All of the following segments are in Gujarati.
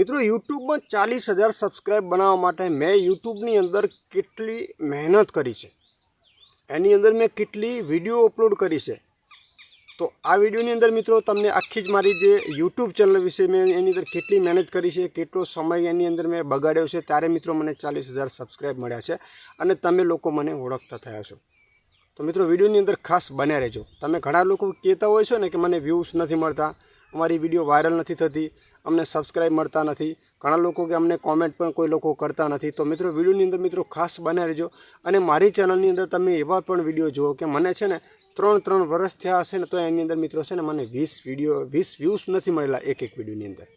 મિત્રો, યુટ્યુબમાં ચાલીસ હજાર સબસ્ક્રાઈબ બનાવવા માટે મેં યુટ્યુબની અંદર કેટલી મહેનત કરી છે. એની અંદર મેં કેટલી વીડિયો અપલોડ કરી છે. તો આ વિડીયોની અંદર મિત્રો, તમને આખી જ મારી જે યુટ્યુબ ચેનલ વિશે મેં એની અંદર કેટલી મહેનત કરી છે, કેટલો સમય એની અંદર મેં બગાડ્યો છે, ત્યારે મિત્રો મને ચાલીસ હજાર સબસ્ક્રાઈબ મળ્યા છે અને તમે લોકો મને ઓળખતા થયા છો. તો મિત્રો, વિડીયોની અંદર ખાસ બન્યા રહેજો. તમે ઘણા લોકો કહેતા હોય છો ને કે મને વ્યૂઝ નથી મળતા. અમારી વીડિયો વાયરલ નથી થતી, અમને સબસ્ક્રાઈબ મળતા નથી. ઘણા લોકો કે અમને કોમેન્ટ પણ કોઈ લોકો કરતા નથી. તો મિત્રો, વિડીયોની અંદર મિત્રો ખાસ બનાવી રહેજો. અને મારી ચેનલની અંદર તમે એવા પણ વીડિયો જુઓ કે મને છે ને ત્રણ ત્રણ વર્ષ થયા હશે ને, તો એની અંદર મિત્રો છે ને મને વીસ વીડિયો, વીસ વ્યૂઝ નથી મળેલા એક એક વિડીયોની અંદર.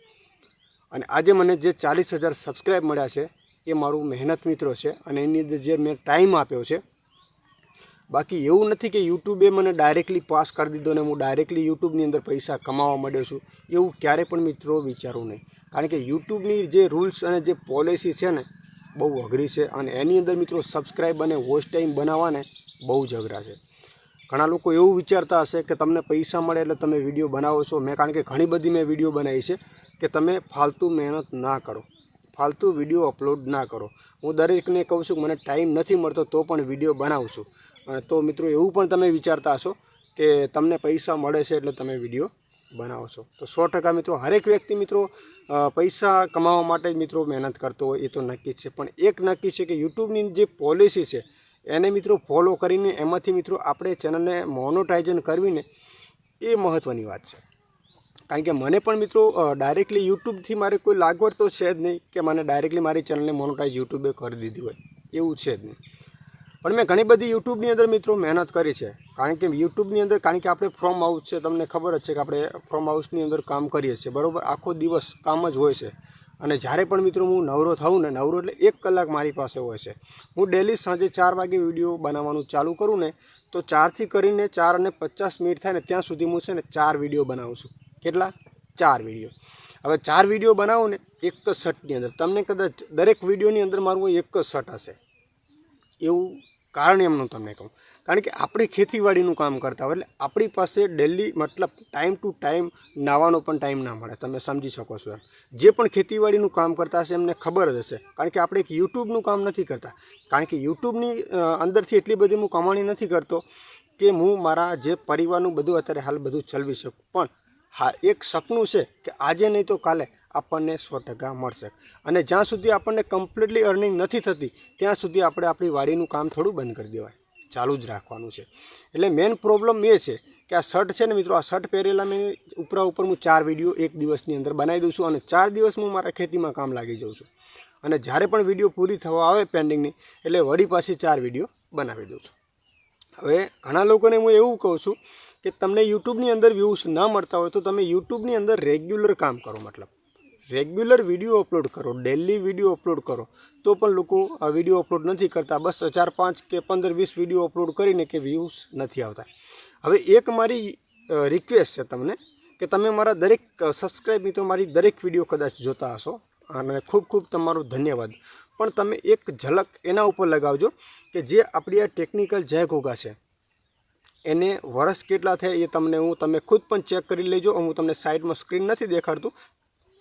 અને આજે મને જે ચાલીસ હજાર સબસ્ક્રાઈબ મળ્યા છે, એ મારું મહેનત મિત્રો છે. અને એની અંદર જે મેં ટાઈમ આપ્યો છે બાકી એવું નથી કે યુટ્યુબે મને ડાયરેક્ટલી પાસ કરી દીધો ને હું ડાયરેક્ટલી યુટ્યુબની અંદર પૈસા કમાવા માંડ્યો છું. એવું ક્યારે પણ મિત્રો વિચારું નહીં. કારણ કે યુટ્યુબની જે રૂલ્સ અને જે પોલિસી છે ને, બહુ અઘરી છે અને એની અંદર મિત્રો સબસ્ક્રાઈબ અને વોચ ટાઈમ બનાવવાને બહુ જ અઘરા છે. ઘણા લોકો એવું વિચારતા હશે કે તમને પૈસા મળે એટલે તમે વીડિયો બનાવો છો. મેં કારણ કે ઘણી બધી મેં વીડિયો બનાવી છે કે તમે ફાલતુ મહેનત ના કરો. ફાલતુ વીડિયો અપલોડ ના કરો. હું દરેકને કહું છું મને ટાઈમ નથી મળતો તો પણ વીડિયો બનાવું છું. તો મિત્રો એવું પણ તમે વિચારતા હશો કે તમને પૈસા મળે છે એટલે તમે વીડિયો બનાવો છો. તો સો ટકા મિત્રો હરેક વ્યક્તિ મિત્રો પૈસા કમાવા માટે જ મિત્રો મહેનત કરતો હોય એ તો નક્કી જ છે. પણ એક નક્કી છે કે યુટ્યુબની જે પોલિસી છે એને મિત્રો ફોલો કરીને એમાંથી મિત્રો આપણે ચેનલને મોનોટાઇઝન કરવીને એ મહત્ત્વની વાત છે. કારણ કે મને પણ મિત્રો ડાયરેક્ટલી યુટ્યુબથી મારે કોઈ લાગવડ તો છે જ નહીં કે મને ડાયરેક્ટલી મારી ચેનલને મોનોટાઇઝ યુટ્યુબે કરી દીધી હોય. એવું છે જ નહીં. પણ મેં ઘણી બધી યુટ્યુબની અંદર મિત્રો મહેનત કરી છે. કારણ કે યુટ્યુબની અંદર, કારણ કે આપણે ફ્રોમ હાઉસ છે, તમને ખબર જ છે કે આપણે ફ્રોમ હાઉસની અંદર કામ કરીએ છીએ. બરાબર? આખો દિવસ કામ જ હોય છે. અને જ્યારે પણ મિત્રો હું નવરો થઉં ને, નવરો એટલે એક કલાક મારી પાસે હોય છે. હું ડેલી સાંજે ચાર વાગે વીડિયો બનાવવાનું ચાલુ કરું ને, તો ચારથી કરીને ચાર અને પચાસ મિનિટ થાય ને, ત્યાં સુધી હું છે ને ચાર વીડિયો બનાવું છું. કેટલા? ચાર વીડિયો. હવે ચાર વીડિયો બનાવું ને, એક જ શર્ટની અંદર. તમને કદાચ દરેક વિડીયોની અંદર મારું એક જ શર્ટ હશે. એવું કારણ એમનું તમને કહું. કારણ કે આપણે ખેતીવાડીનું કામ કરતા હોય એટલે આપણી પાસે ડેલી મતલબ ટાઈમ ટુ ટાઈમ નાવાનો પણ ટાઈમ ના મળે. તમે સમજી શકો છો એમ. જે પણ ખેતીવાડીનું કામ કરતા હશે એમને ખબર જ હશે. કારણ કે આપણે એક યુટ્યુબનું કામ નથી કરતા. કારણ કે યુટ્યુબની અંદરથી એટલી બધી હું કમાણી નથી કરતો કે હું મારા જે પરિવારનું બધું અત્યારે હાલ બધું ચલાવી શકું. પણ હા, એક સપનું છે કે આજે નહીં તો કાલે આપણને સો ટકા મળશે. અને જ્યાં સુધી આપણને કમ્પ્લીટલી અર્નિંગ નથી થતી, ત્યાં સુધી આપણે આપણી વાડીનું કામ થોડું બંધ કરી દેવાય. ચાલુ જ રાખવાનું છે. એટલે મેઇન પ્રોબ્લેમ એ છે કે આ શર્ટ છે ને મિત્રો, આ શર્ટ પહેરેલા મેં ઉપરા ઉપર હું ચાર વીડિયો એક દિવસની અંદર બનાવી દઉં છું અને ચાર દિવસ હું મારા ખેતીમાં કામ લાગી જાઉં છું. અને જ્યારે પણ વીડિયો પૂરી થવા આવે પેન્ડિંગની એટલે વળી પાછી ચાર વીડિયો બનાવી દઉં છું. હવે ઘણા લોકોને હું એવું કહું છું કે તમને યુટ્યુબની અંદર વ્યૂઝ ન મળતા હોય તો તમે યુટ્યુબની અંદર રેગ્યુલર કામ કરો, મતલબ. રેગ્યુલર વીડિયો અપલોડ કરો, ડેલી વીડિયો અપલોડ કરો, તો પણ લોકો આ વીડિયો અપલોડ નથી કરતા. બસ ચાર પાંચ કે પંદર વીસ વીડિયો અપલોડ કરીને કે વ્યૂઝ નથી આવતા. હવે એક મારી રિક્વેસ્ટ છે તમને કે તમે મારા દરેક સબસ્ક્રાઈબ મિત્રો મારી દરેક વીડિયો કદાચ જોતા હશો. અને ખૂબ ખૂબ તમારો ધન્યવાદ. પણ તમે એક ઝલક એના ઉપર લગાવજો કે જે આપણી આ ટેકનિકલ જય ઘોઘા છે. એને વર્ષ કેટલા થયા એ તમને હું, તમે ખુદ પણ ચેક કરી લેજો. હું તમને સાઈડમાં સ્ક્રીન નથી દેખાડતું.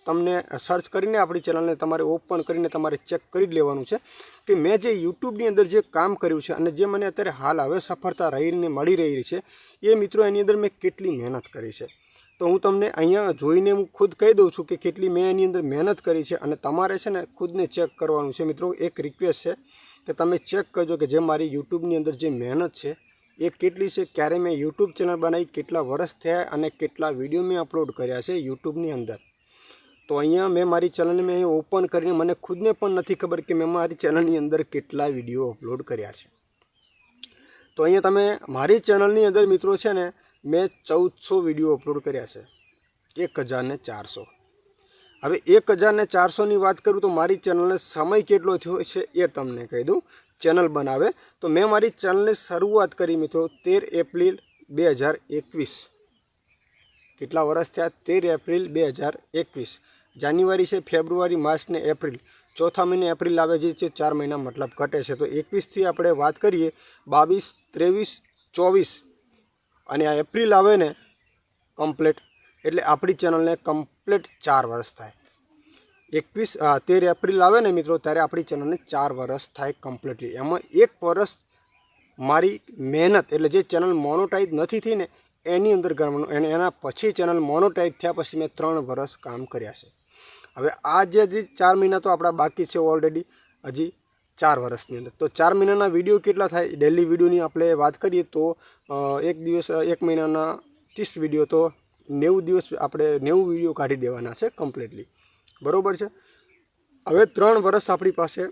તમને સર્ચ કરીને આપણી ચેનલને તમારે ઓપન કરીને તમારે ચેક કરી લેવાનું છે. કે મેં જે યુટ્યુબની અંદર જે કામ કર્યું છે અને જે મને અત્યારે હાલ હવે સફળતા રહીને મળી રહી છે, એ મિત્રો એની અંદર મેં કેટલી મહેનત કરી છે. તો હું તમને અહીંયા જોઈને હું ખુદ કહી દઉં છું કે કેટલી મેં એની અંદર મહેનત કરી છે અને તમારે છે ને ખુદને ચેક કરવાનું છે. મિત્રો, એક રિક્વેસ્ટ છે કે તમે ચેક કરજો કે જે મારી યુટ્યુબની અંદર જે મહેનત છે, એ કેટલી છે, ક્યારે મેં યુટ્યુબ ચેનલ બનાવી, કેટલા વર્ષ થયા અને કેટલા વીડિયો મેં અપલોડ કર્યા છે યુટ્યુબની અંદર. તો અહીંયા મેં મારી ચેનલને મેં ઓપન કરીને મને ખુદને પણ નથી ખબર કે મેં મારી ચેનલની અંદર કેટલા વીડિયો અપલોડ કર્યા છે. તો અહીંયા તમે મારી ચેનલની અંદર મિત્રો છે ને, મેં ચૌદસો વીડિયો અપલોડ કર્યા છે. એક હજારને ચારસો. હવે એક હજારને ચારસોની વાત કરું તો મારી ચેનલને સમય કેટલો થયો છે એ તમને કહી દઉં. ચેનલ બનાવે. તો મેં મારી ચેનલની શરૂઆત કરી મિત્રો તેર એપ્રિલ બે હજાર એકવીસ. કેટલા વર્ષ થયા? તેર એપ્રિલ બે હજાર એકવીસ. જાન્યુઆરી છે, ફેબ્રુઆરી માર્ચ ને એપ્રિલ. ચોથા મહિને એપ્રિલ આવે જે છે ચાર મહિના મતલબ ઘટે છે. તો એકવીસથી આપણે વાત કરીએ, બાવીસ, ત્રેવીસ, ચોવીસ. અને આ એપ્રિલ આવે ને કમ્પ્લેટ. એટલે આપણી ચેનલને કમ્પ્લેટ ચાર વર્ષ થાય. એકવીસ તેર એપ્રિલ આવે ને મિત્રો, ત્યારે આપણી ચેનલને ચાર વર્ષ થાય કમ્પ્લીટલી. એમાં એક વર્ષ મારી મહેનત, એટલે જે ચેનલ મોનોટાઈઝ નથી થઈ ને એની અંદર કરવાનું અને એના પછી ચેનલ મોનોટાઈપ થયા પછી મેં ત્રણ વર્ષ કામ કર્યા છે. હવે આ જે હજી ચાર મહિના તો આપણા બાકી છે ઓલરેડી હજી ચાર વર્ષની અંદર. તો ચાર મહિનાના વીડિયો કેટલા થાય? ડેલી વિડીયોની આપણે વાત કરીએ તો એક દિવસ, એક મહિનાના ત્રીસ વીડિયો તો નેવું દિવસ આપણે નેવું વીડિયો કાઢી દેવાના છે કમ્પ્લીટલી બરોબર છે? હવે ત્રણ વર્ષ આપણી પાસે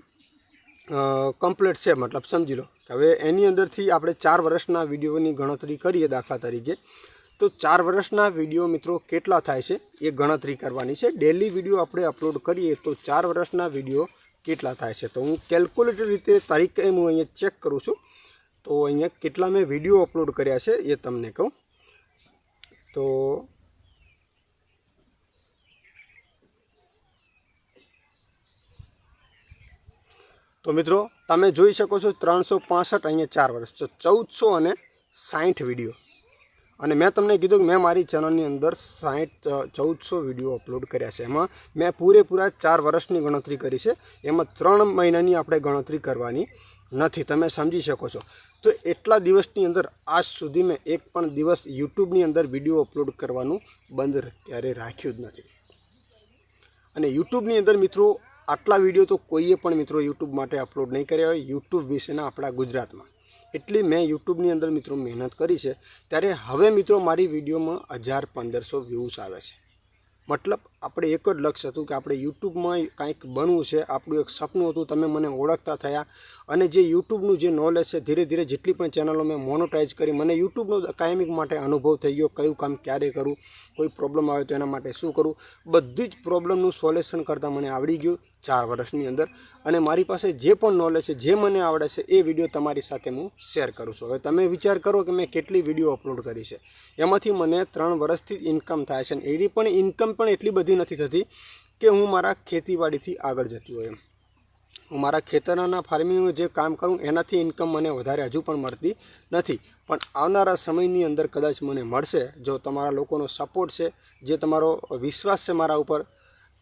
કમ્પ્લીટ છે, મતલબ સમજી લો. હવે એની અંદરથી આપણે ચાર વર્ષના વિડીયોની ગણતરી કરીએ દાખલા તરીકે. તો ચાર વર્ષના વીડિયો મિત્રો કેટલા થાય છે? એ ગણતરી કરવાની છે. ડેલી વીડિયો આપણે અપલોડ કરીએ તો ચાર વર્ષના વીડિયો કેટલા થાય છે? તો હું કેલ્ક્યુલેટર રીતે તારીખ એમ હું અહીંયા ચેક કરું છું. તો અહીંયા કેટલા મેં વીડિયો અપલોડ કર્યા છે એ તમને કહું. તો તો મિત્રો, તમે જોઈ શકો છો ત્રણસો પાસઠ અહીંયા ચાર વર્ષ. તો ચૌદસો અને સાઠ વીડિયો. અને મેં તમને કીધું કે મેં મારી ચેનલની અંદર સાઠ ચૌદસો વીડિયો અપલોડ કર્યા છે. એમાં મેં પૂરેપૂરા ચાર વર્ષની ગણતરી કરી છે. એમાં ત્રણ મહિનાની આપણે ગણતરી કરવાની નથી. તમે સમજી શકો છો. તો એટલા દિવસની અંદર આજ સુધી મેં એક પણ દિવસ યુટ્યુબની અંદર વીડિયો અપલોડ કરવાનું બંધ ક્યારે રાખ્યું જ નથી. અને યુટ્યુબની અંદર મિત્રો આટલા વીડિયો તો કોઈએ પણ મિત્રો યુટ્યુબ માટે અપલોડ નહીં કર્યા હોય. યુટ્યુબ વિશેના આપણા ગુજરાતમાં. એટલી મેં યુટ્યુબની અંદર મિત્રો મહેનત કરી છે. ત્યારે હવે મિત્રો મારી વિડીયોમાં હજાર પંદરસો વ્યૂઝ આવે છે. મતલબ આપણે એક જ લક્ષ્ય હતું કે આપણે યુટ્યુબમાં કાંઈક બનવું છે. આપણું એક સપનું હતું, તમે મને ઓળખતા થયા. અને જે યુટ્યુબનું જે નોલેજ છે, ધીરે ધીરે જેટલી પણ ચેનલો મેં મોનોટાઈઝ કરી, મને યુટ્યુબનો કાયમિક માટે અનુભવ થઈ ગયો, કયું કામ ક્યારે કરું, કોઈ પ્રોબ્લેમ આવે તો એના માટે શું કરું. બધી જ પ્રોબ્લેમનું સોલ્યુશન કરતાં મને આવડી ગયું. ચાર વર્ષની અંદર. અને મારી પાસે જે પણ નોલેજ છે, જે મને આવડે છે, એ વીડિયો તમારી સાથે હું શેર કરું છું. હવે તમે વિચાર કરો કે મેં કેટલી વીડિયો અપલોડ કરી છે. એમાંથી મને ત્રણ વર્ષથી ઇન્કમ થાય છે. અને એની પણ ઇન્કમ પણ એટલી બધી નથી થતી કે હું મારા ખેતીવાડીથી આગળ જતી હોય એમ. હું મારા ખેતરના ફાર્મિંગનું જે કામ કરું, એનાથી ઇન્કમ મને વધારે હજુ પણ મળતી નથી. પણ આવનારા સમયની અંદર કદાચ મને મળશે, જો તમારા લોકોનો સપોર્ટ છે, જે તમારો વિશ્વાસ છે મારા ઉપર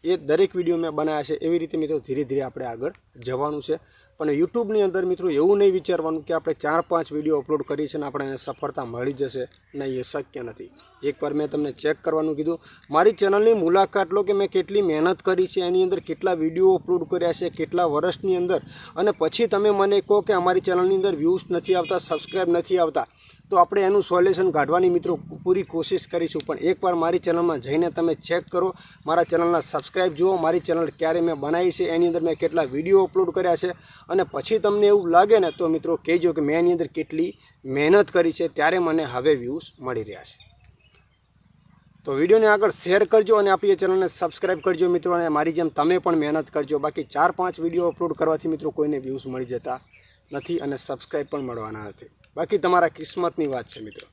એ દરેક વીડિયો મેં બનાવ્યા છે એવી રીતે મિત્રો ધીરે ધીરે આપણે આગળ જવાનું છે. પણ યુટ્યુબની અંદર મિત્રો એવું નહીં વિચારવાનું કે આપણે ચાર પાંચ વીડિયો અપલોડ કરી છે ને આપણે સફળતા મળી જશે. નહીં, એ શક્ય નથી. એકવાર મેં તમને ચેક કરવાનું કીધું. મારી ચેનલની મુલાકાત લો કે મેં કેટલી મહેનત કરી છે, એની અંદર કેટલા વીડિયો અપલોડ કર્યા છે, કેટલા વર્ષની અંદર. અને પછી તમે મને કહો કે અમારી ચેનલની અંદર વ્યૂઝ નથી આવતા સબસ્ક્રાઈબ નથી આવતા. તો આપણે એનું સોલ્યુશન કાઢવાની મિત્રો પૂરી કોશિશ કરીશું. પણ એકવાર મારી ચેનલમાં જઈને તમે ચેક કરો. મારા ચેનલના સબસ્ક્રાઈબ જુઓ. મારી ચેનલ ક્યારે મેં બનાવી છે, એની અંદર મેં કેટલા વીડિયો અપલોડ કર્યા છે. અને પછી તમને એવું લાગે ને, તો મિત્રો કહેજો કે મેં એની અંદર કેટલી મહેનત કરી છે, ત્યારે મને હવે વ્યૂઝ મળી રહ્યા છે. તો વિડીયોને આગળ શેર કરજો અને આપણી ચેનલને સબસ્ક્રાઈબ કરજો મિત્રો અને મારી જેમ તમે પણ મહેનત કરજો. બાકી ચાર પાંચ વીડિયો અપલોડ કરવાથી મિત્રો કોઈને વ્યૂઝ મળી જતા નથી અને સબસ્ક્રાઈબ પણ મળવાના નથી. બાકી તમારા કિસ્મતની વાત છે મિત્રો.